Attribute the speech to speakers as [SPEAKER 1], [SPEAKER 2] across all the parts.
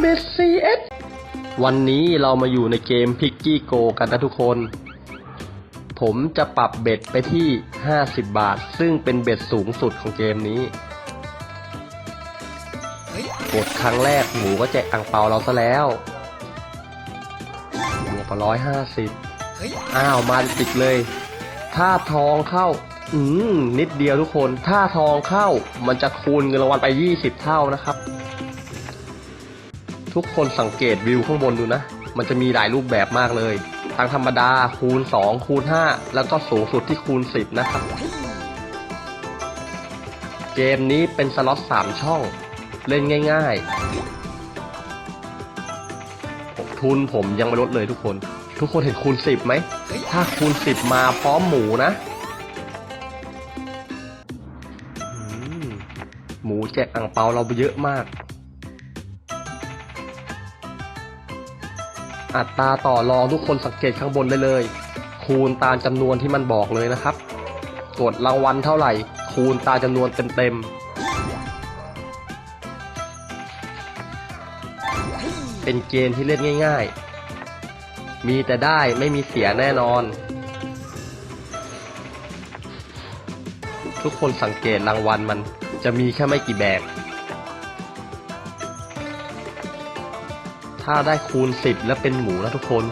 [SPEAKER 1] เบสซีเอสวันนี้เรามาอยู่ในเกมพิกกี้โกกันนะทุกคน ผมจะปรับเบ็ดไปที่ 50 บาท ซึ่งเป็นเบ็ดสูงสุดของเกมนี้ กดครั้งแรกหมูก็แจกอ่างเปาเราซะแล้วบวกไปร้อยห้าสิบอ้าวมาติดเลย ถ้าทองเข้าอืมนิดเดียวทุกคน ถ้าทองเข้ามันจะคูณเงินรางวัลไป 20 เท่านะครับ ทุกคนสังเกตวิวข้างบนดูนะ มันจะมีหลายรูปแบบมากเลยทางธรรมดาคูณ 2 คูณ 5 แล้วก็สูงสุดที่คูณ 10 นะครับ เกมนี้เป็นสล็อต3ช่อง เล่นง่ายๆผมทุนผมยังไม่ลดเลยทุกคน ทุกคนเห็นคูณ 10ไหม ถ้าคูณ 10 มาพร้อมหมูนะหมูแจกอ่างเปาเราไปเยอะมาก อัตราต่อรองทุกคนสังเกตข้างบนได้เลย คูณตามจำนวนที่มันบอกเลยนะครับ กดรางวัลเท่าไหร่ คูณตามจำนวนเต็มๆ เป็นเกมที่เล่นง่ายๆ มีแต่ได้ไม่มีเสียแน่นอน ทุกคนสังเกตรางวัลมันจะมีแค่ไม่กี่แบบ ถ้าได้คูณ 10 แล้วเป็นหมูนะทุกคน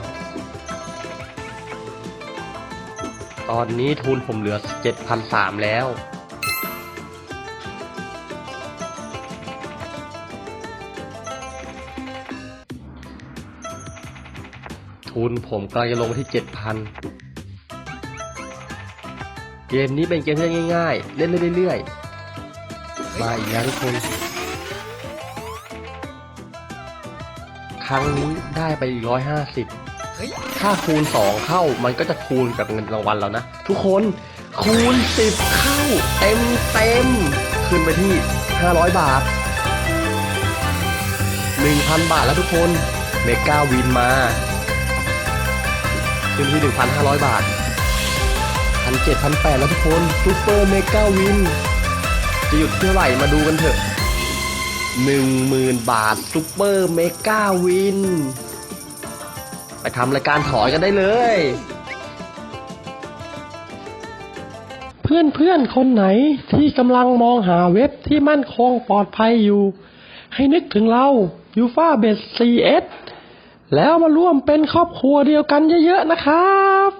[SPEAKER 1] ตอนนี้ทุนผมเหลือ 7,300 แล้ว ทุนผมกำลังจะลงไปที่ 7,000 เกมนี้เป็นเกมที่ง่ายๆ เล่นเรื่อยๆ มาอีกแล้วทุกคน ครั้งนี้ได้ไปอีกร้อยห้าสิบถ้าคูณสองเข้ามันก็จะคูณกับเงินรางวัลแล้วนะ ทุกคนคูณสิบเข้า เต็มเต็มขึ้นไปที่ห้าร้อยบาทหนึ่งพันบาทแล้วทุกคนเมกาวินมาขึ้นที่หนึ่งพันห้าร้อยบาทพันเจ็ดพันแปดแล้วทุกคนซูเปอร์เมกาวิน จะหยุดเท่าไหร่มาดูกันเถอะ หนึ่งหมื่นบาทซุปเปอร์เมกาวิน ไปทำรายการถอยกันได้เลย
[SPEAKER 2] เพื่อนเพื่อนๆ คนไหนที่กำลังมองหาเว็บที่มั่นคงปลอดภัยอยู่ ให้นึกถึงเรา u f a b e t CS แล้วมาร่วมเป็นครอบครัวเดียวกันเยอะๆนะครับ